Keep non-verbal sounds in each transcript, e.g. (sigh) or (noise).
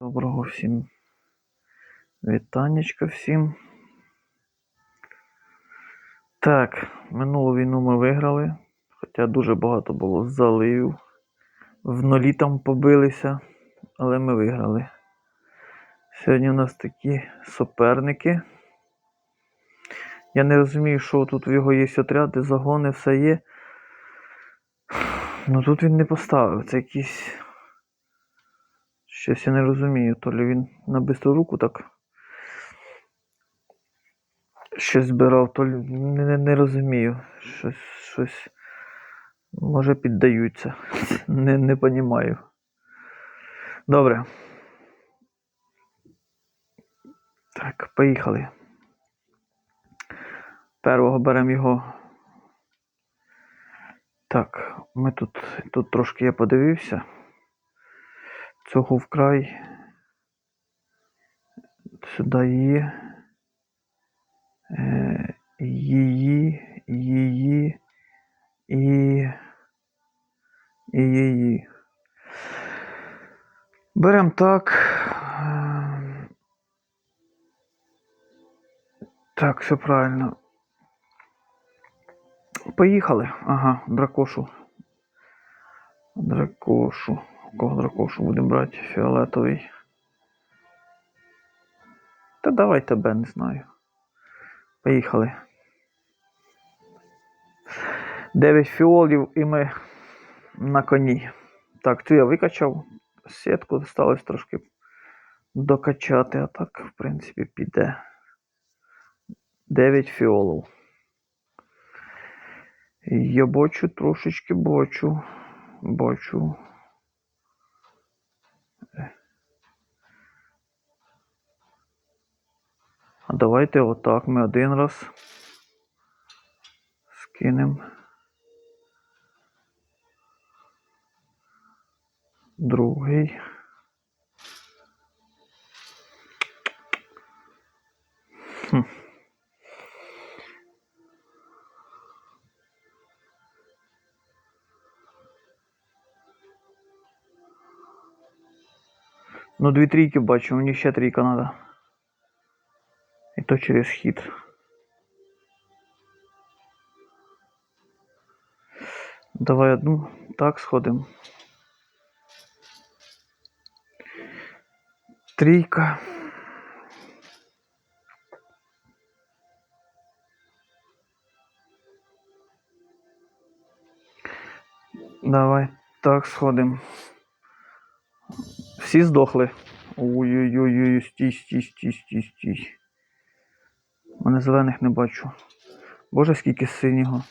Доброго всім вітаннячка всім. Так, минулу війну ми виграли, хоча дуже багато було заливів. В нулі там побилися, але ми виграли. Сьогодні у нас такі суперники. Я не розумію, що тут в його є отряди, загони, все є. Ну тут він не поставив. Це якийсь. Щось я не розумію. То ли він на бистру руку так щось збирав, то ли не, не, не розумію. Щось, щось. Може піддаються. (laughs) Не, не понімаю. Добре. Так, поїхали. Первого беремо його. Так, ми тут, тут трошки я подивився. Цього вкрай. Сюди є. Е, її, її і, і її. Беремо так. Так, все правильно. Поїхали. Ага, дракошу. Дракошу. Кого дракошу будемо брати? Фіолетовий. Та давай тебе, не знаю. Поїхали. 9 фіолів і ми на коні. Так, цю я викачав. Сітку залишилось трошки докачати, а так, в принципі, піде. 9 фіолів. Я бачу трошечки бачу. Бачу. А давайте отак ми один раз скинемо. Другий. Ну, дві трійки бачу, мені ще трійка треба. То через хід. Давай одну так сходимо. Трійка. Давай так сходимо. Всі здохли. Ой-ой-ой, стій, стій, стій, стій, стій. Мене зелених не бачу. Боже, скільки синього.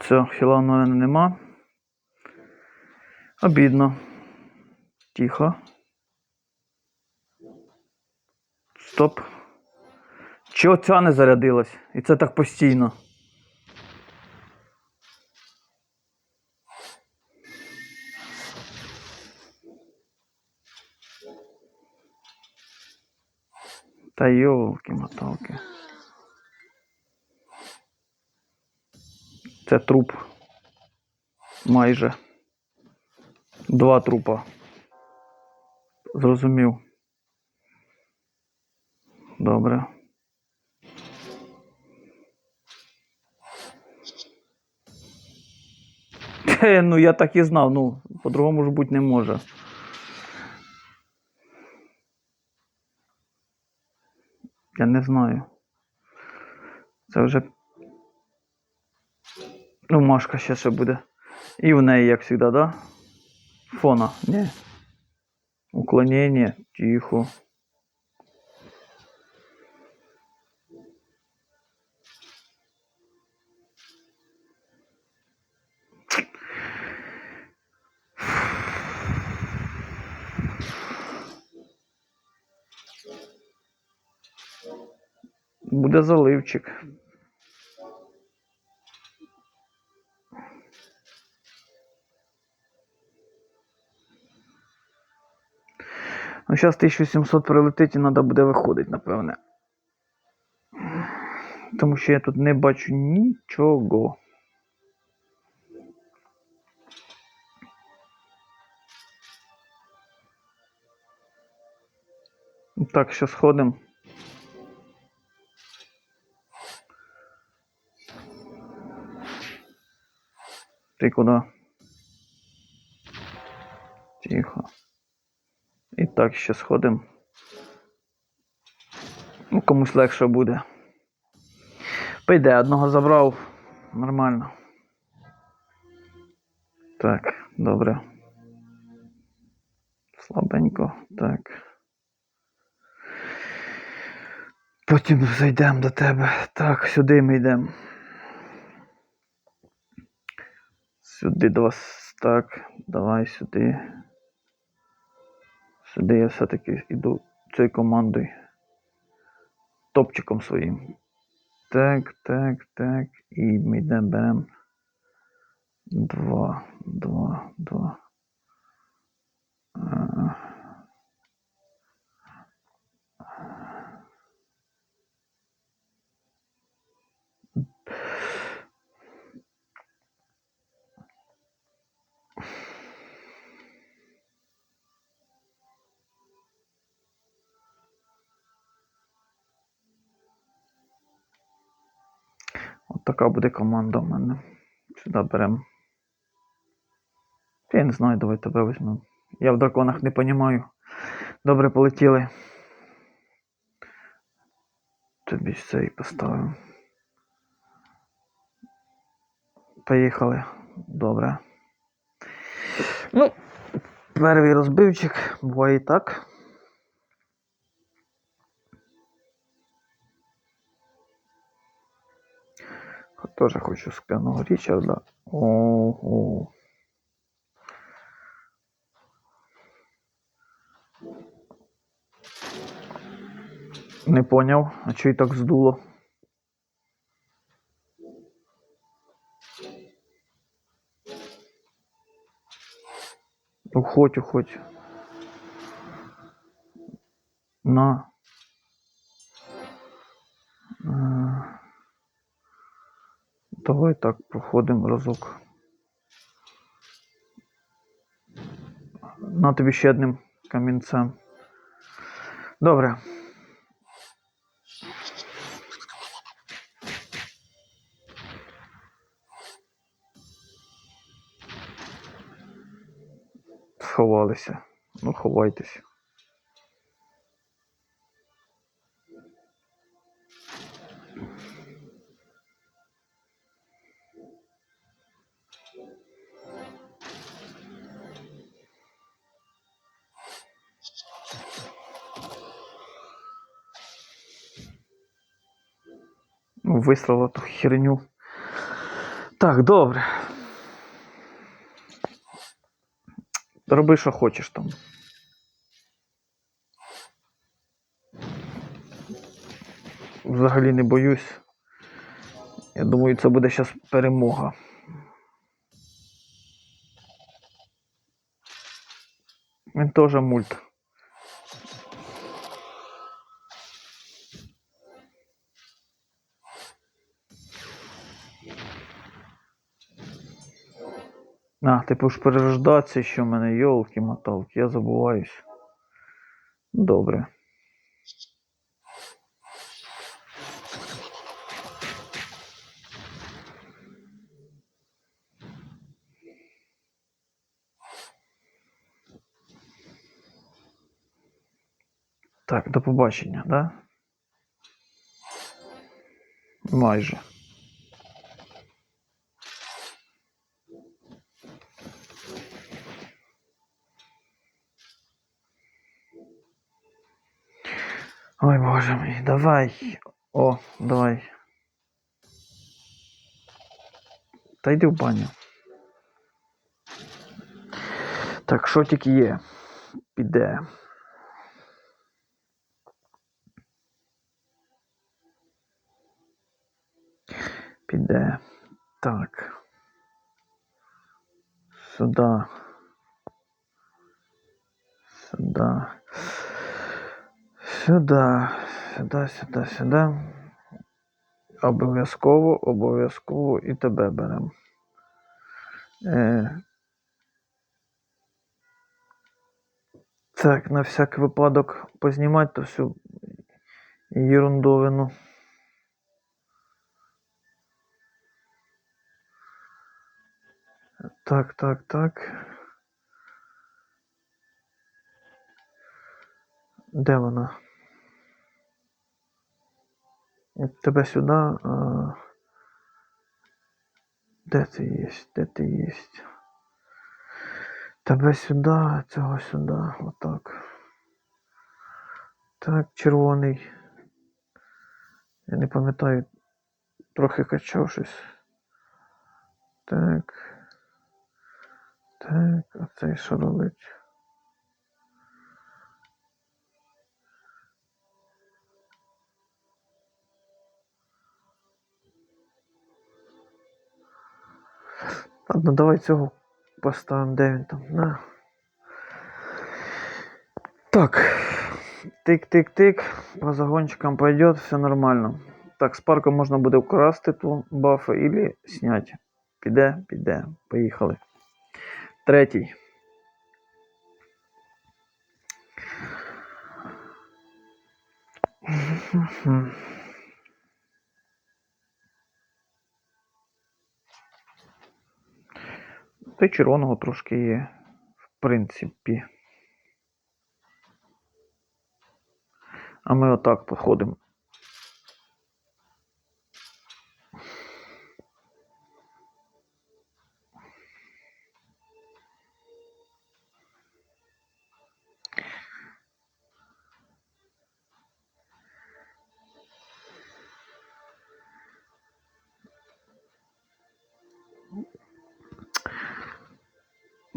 Все, хіла в мене нема. Обідно. Тихо. Стоп. Чого ця не зарядилась? І це так постійно. Та йолки-моталки. Це труп. Майже. Два трупа. Зрозумів. Добре. Те, ну я так і знав, ну, по-другому ж бути не може. Я не знаю. Це вже. Ну, Машка ще ще буде. І в неї, як завжди, да? Фона. Ні. Уклонення. Тихо. буде заливчик. Ну, зараз 1800 прилетить і треба буде виходити, напевне. Тому що я тут не бачу нічого. Так, що сходимо. Ти куди? Тихо. І так ще сходимо. Ну, комусь легше буде. Пойде, одного забрав. Нормально. Так, добре. Слабенько. Так. Потім зайдемо до тебе. Так, сюди ми йдемо. Сюди два. Так, давай сюди. Сюди я все-таки йду цією командою. Топчиком своїм. Так, так, так. І ми йдемо беремо. Два, два, два. Така буде команда в мене. Сюди беремо. Я не знаю, давай тебе візьмемо. Я в драконах не понімаю. Добре полетіли. Тобі все і поставимо. Поїхали. Добре. Ну, перший розбивчик, буває і так. Тоже хочу скляного Річарда. Ого. Не поняв, а і так здуло? Уходь, уходь. На. Давай так проходимо разок. На тобі ще одним камінцем. Добре. Сховалися. Ну, ховайтесь. Вислала ту херню. Так, добре. Роби, що хочеш там. Взагалі не боюсь. Я думаю, це буде зараз перемога. Він теж мульт. А, ти будеш перерождатися, що в мене йолки моталки я забуваюсь. Добре. Так, до побачення, да? Майже. боже мій, давай. О, давай. Та йди в баню. Так, що тільки є? Піде. Піде. Так. Сюда. Сюда. Сюда. Сюда, сюда, сюда. Обов'язково, обов'язково і тебе беремо. Е, Так, на всяк випадок познімати то всю ерундовину. Так, так, так. Де вона? Тебе сюди. Де ти є? Де ти є? Тебе сюди, цього сюди. Отак. Так, червоний. Я не пам'ятаю. Трохи качав щось. Так. Так, а цей що робить? Ладно, давай цього поставимо, де він там. На. Так. Тик-тик-тик. По загончикам пойдет, все нормально. Так, з парку можна буде вкрасти ту бафи или снять. Піде, піде. Поїхали. Третій. (laughs) Та й червоного трошки є, в принципі. А ми отак походимо.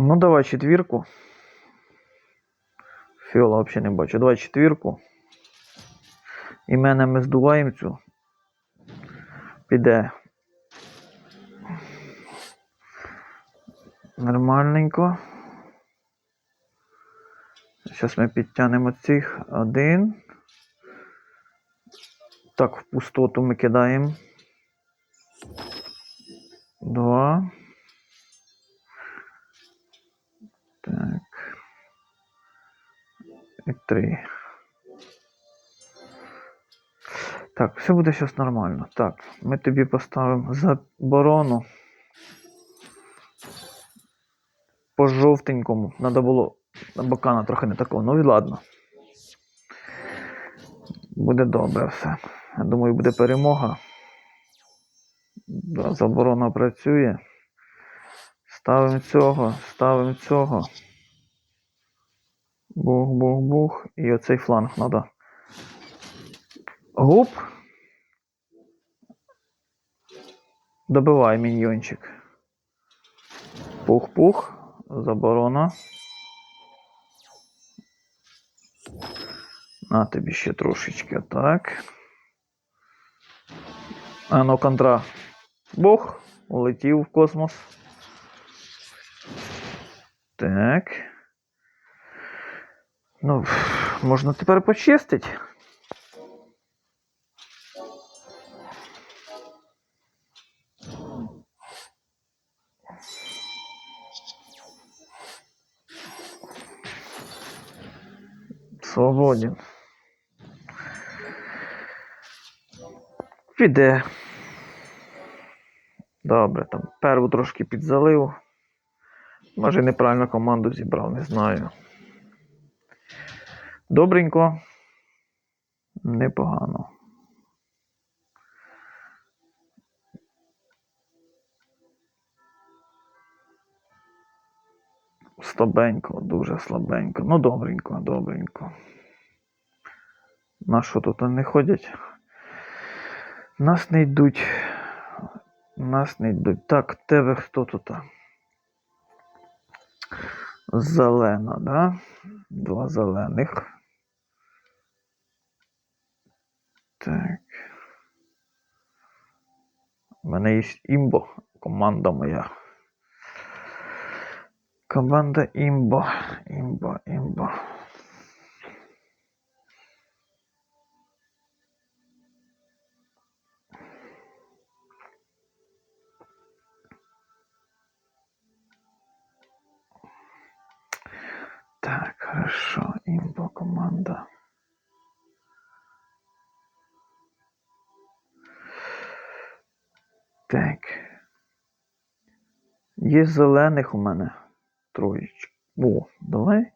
Ну, давай четвірку. Фіола взагалі не бачу. Давай четвірку. І мене ми здуваємо цю. Піде. Нормальненько. Зараз ми підтягнемо цих один. Так, в пустоту ми кидаємо. Два. Так. І три. Так, все буде зараз нормально. Так, ми тобі поставимо заборону. По жовтенькому. Надо було на бокана трохи не такого. Ну і ладно. Буде добре все. Я думаю, буде перемога. Да, заборона працює. Ставимо цього, ставимо цього. Бух-бух-бух. І оцей фланг треба. Гуп. Добивай міньйончик. Пух-пух. Заборона. На тобі ще трошечки так. А ну контра. Бух. Улетів в космос. Так. Ну, можна тепер почистити. Свободен. Піде. Добре, там перву трошки підзалив. Може, неправильно команду зібрав, не знаю. Добренько. Непогано. Слабенько, дуже слабенько. Ну, добренько, добренько. На що тут не ходять? Нас не йдуть. Нас не йдуть. Так, тебе хто тут? Зелена, да? Два зелених. Так. У мене є імбо, команда моя. Команда імбо. Імбо, імбо. Є зелених у мене троєчка. О, давай.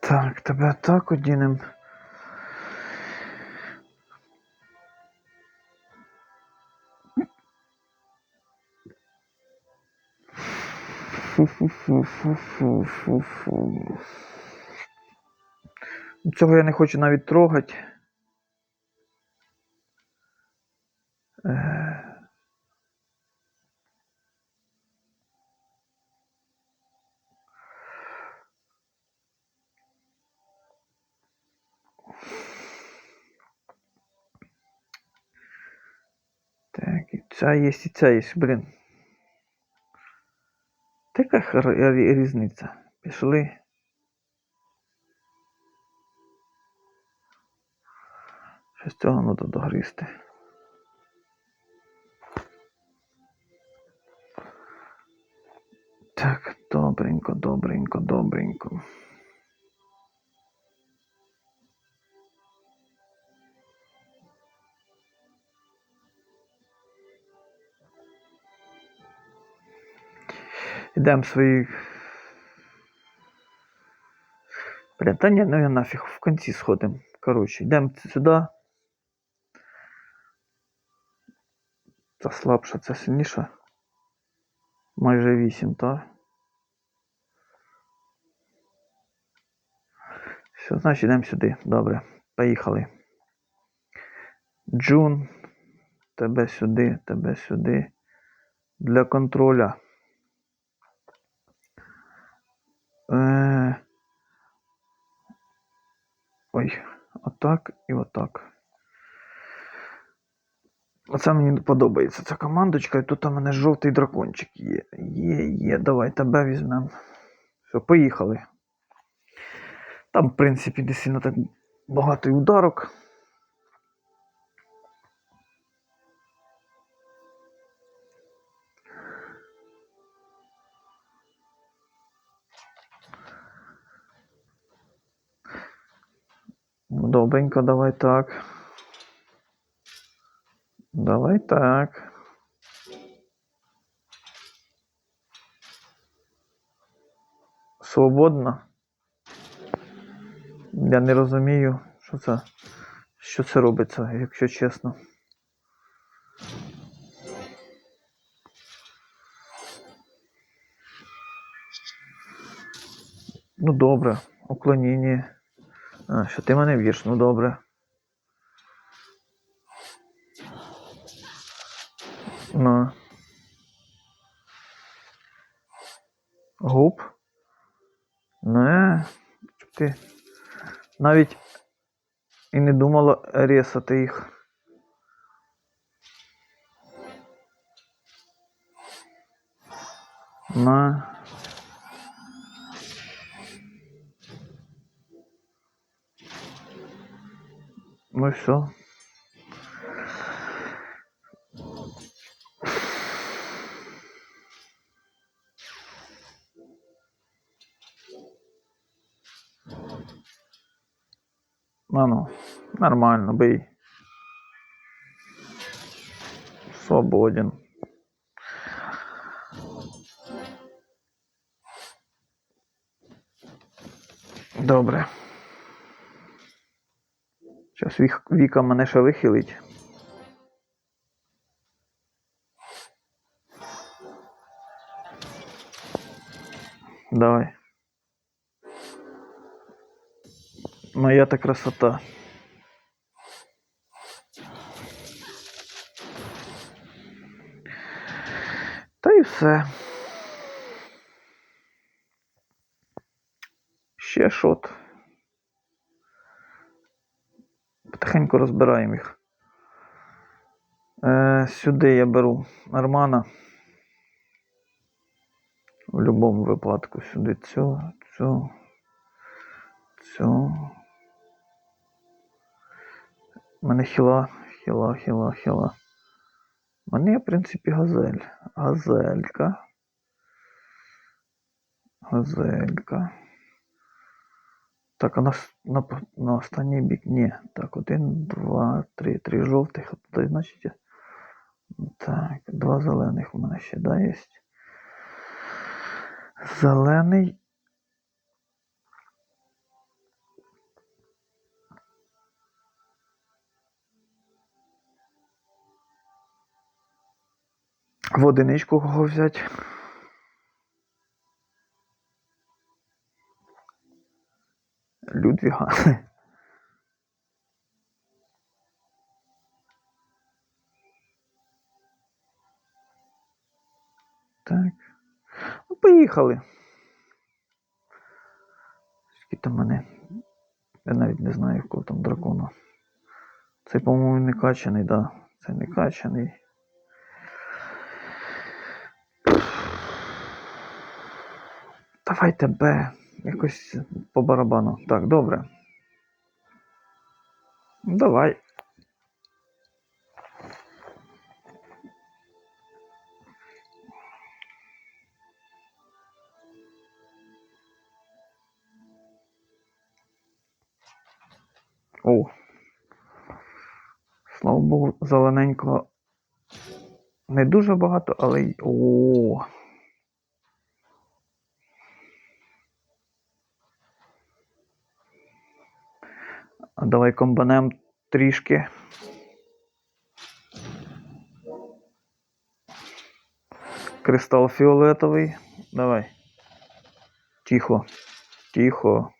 Так, тебе так одінем. Цього я не хочу навіть трогати. Е, Так, і ця є, і ця є, блін. Така різниця. Пішли. Щось цього треба догрізти. Так, добренько, добренько, добренько. Ідемо свої. Блін, та ні, ну я нафіг в кінці сходимо. Коротше, йдемо сюди. Це слабше, це сильніше. Майже 8, так? Все, значить йдемо сюди. Добре. Поїхали. Джун. Тебе сюди, тебе сюди. Для контроля. Е... Ой, отак і отак. Оце мені подобається ця командочка, і тут у мене жовтий дракончик є. Є, є, давай тебе візьмемо. Все, поїхали. Там, в принципі, не сильно так багато і ударок. Добренько, давай так. Давай так. Свободно. Я не розумію, що це, що це робиться, якщо чесно. Ну добре, уклоніння. А, що ти мене б'єш? Ну добре. Ну. Гуп. Не. Ти навіть і не думала рісати їх. На. Ну все. Ну, нормально, бий. Свободен. Добре. Віка мене ще вихилить. Давай. Моя та красота. Та і все. Ще шот. Потихеньку розбираємо їх. Е, сюди я беру Армана. В будь-якому випадку сюди цю, цю, цю. У мене хіла, хіла, хіла, хіла. У мене в принципі, газель. Газелька. Газелька. Так, а на, на, на останній бік ні. Так, один, два, три, три жовтих. а значить. Так, два зелених у мене ще, да, є. Зелений. В одиничку кого взяти? Людвіга. (laughs) Так. Ну, поїхали. Скільки там мене? Я навіть не знаю, якого там дракона. Цей, по-моєму, не качаний, да. Це не качаний. Давайте Б. Якось по барабану. Так, добре. Давай. О. Слава Богу, зелененького не дуже багато, але й. О. давай комбанем трішки. Кристал фіолетовий. Давай. Тихо. Тихо.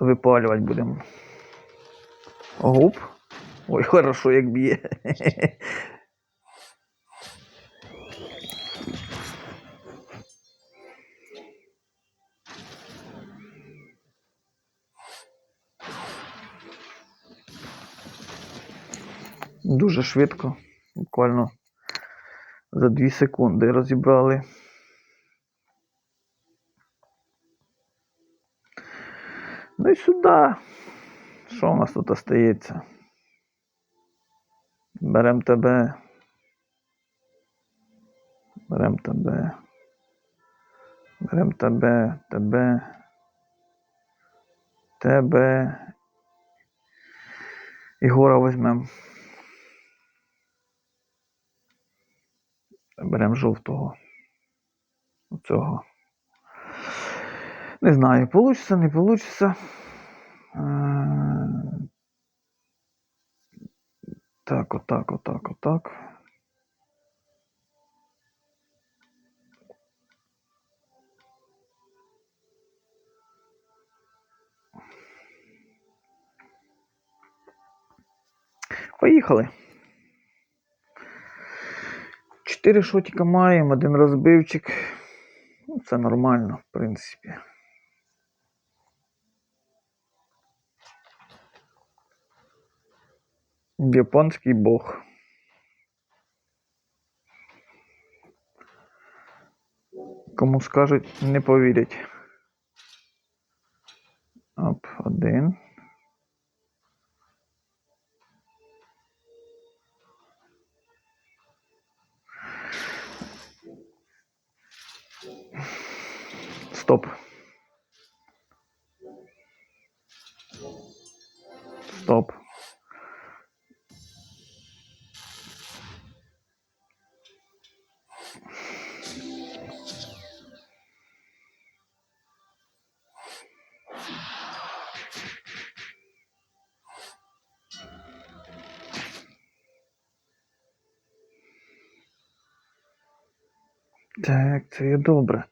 Випалювати будемо. Гуп. Ой, хорошо, як б'є. (laughs) Дуже швидко, буквально за 2 секунди розібрали. Ну і сюди. Що у нас тут остається? Берем тебе. Берем тебе. Берем тебе, тебе. Тебе. Ігора візьмем. Берем жовтого. Оцього. Не знаю, получится, не получится. Е, Так, отак, отак, отак. Поїхали. Чотири шотика маємо, один розбивчик. Ну, це нормально, в принципі. Японський бог. Кому скажуть, не повірять. Оп, один. Стоп. Стоп. Так, це є добре.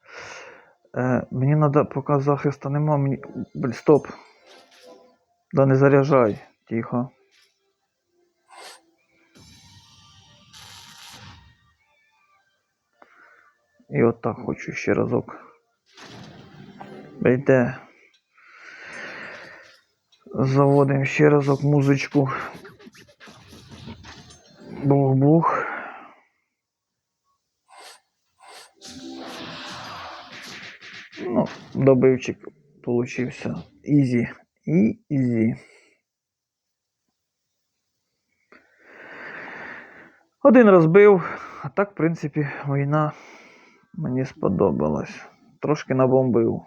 Е, мені треба, поки захисту нема, мені. Блін, стоп. Да не заряджай. Тихо. І от так хочу ще разок. Йде. Заводимо ще разок музичку. Бух-бух. Добивчик получився. Ізі. Ізі. Один розбив, а так, в принципі, війна мені сподобалась. Трошки набомбив.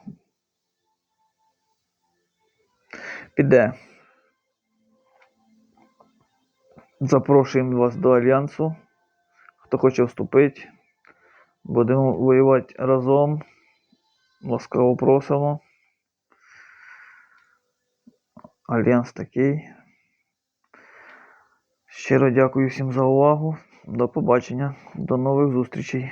Піде. Запрошуємо вас до Альянсу. Хто хоче вступити, будемо воювати разом. Ласкаво просимо. Альянс такий. Щиро дякую всім за увагу. До побачення. До нових зустрічей.